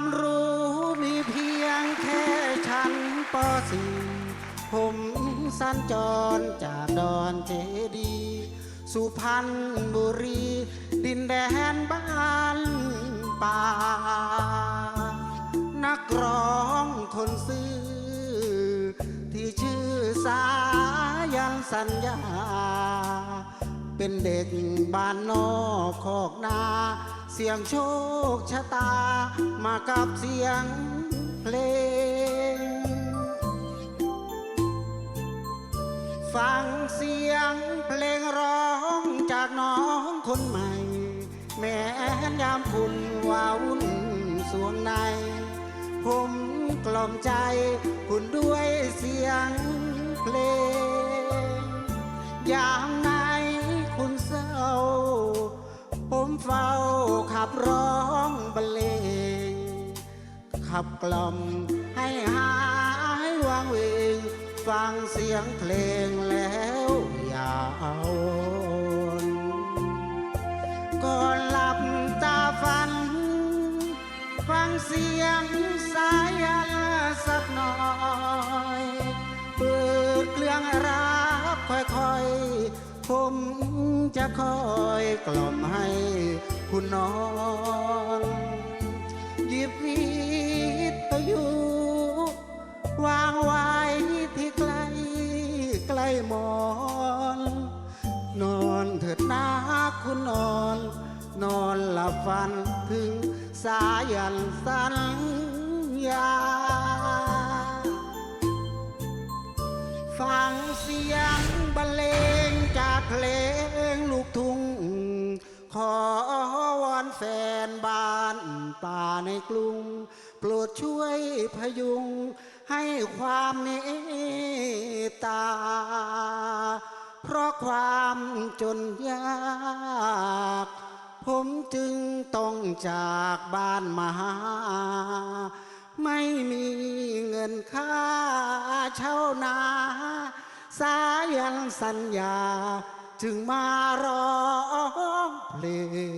ความรู้มีเพียงแค่ชั้นป .4 ผมสั้นจรจากดอนเจดี สุพรรณบุรี ดินแดนบ้านป่า นักร้องคนซื่อที่ชื่อสายันสัญญา เป็นเด็กบ้านนอกคอกนา เสียงโชคชะตา มากับเสียงเพลง ฟังเสียงเพลงร้องจากน้องคนใหม่ แม้นยามคุณว่าวุ่นสวงใน ผมกล่อมใจคุณด้วยเสียงเพลง เฝ้าขับร้องบรรเลงขับกล่อมให้หายวางเวงฟังเสียงเพลงแล้วอย่าเอาวนก่อนหลับตาฝัน ฟังเสียงสายยันสักหน่อยเปิดเครื่องรับค่อยๆ ผมจะคอยกล่อมให้คุณนอนหยิบวิทยุวางไว้ที่ใกล้ใกล้หมอน นอนเถิดนะคุณนอน นอนหลับฝันถึงสายันสัญ เพลงลูกทุ่งขอวอนแฟนบ้านป่าในกรุง โปรดช่วยพยุง ให้ความเมตตา เพราะความจนยากผมจึงต้องจากบ้านมาหาไม่มีเงินค่าเช่านา สายันสัญญาจึงมาร้องเพลง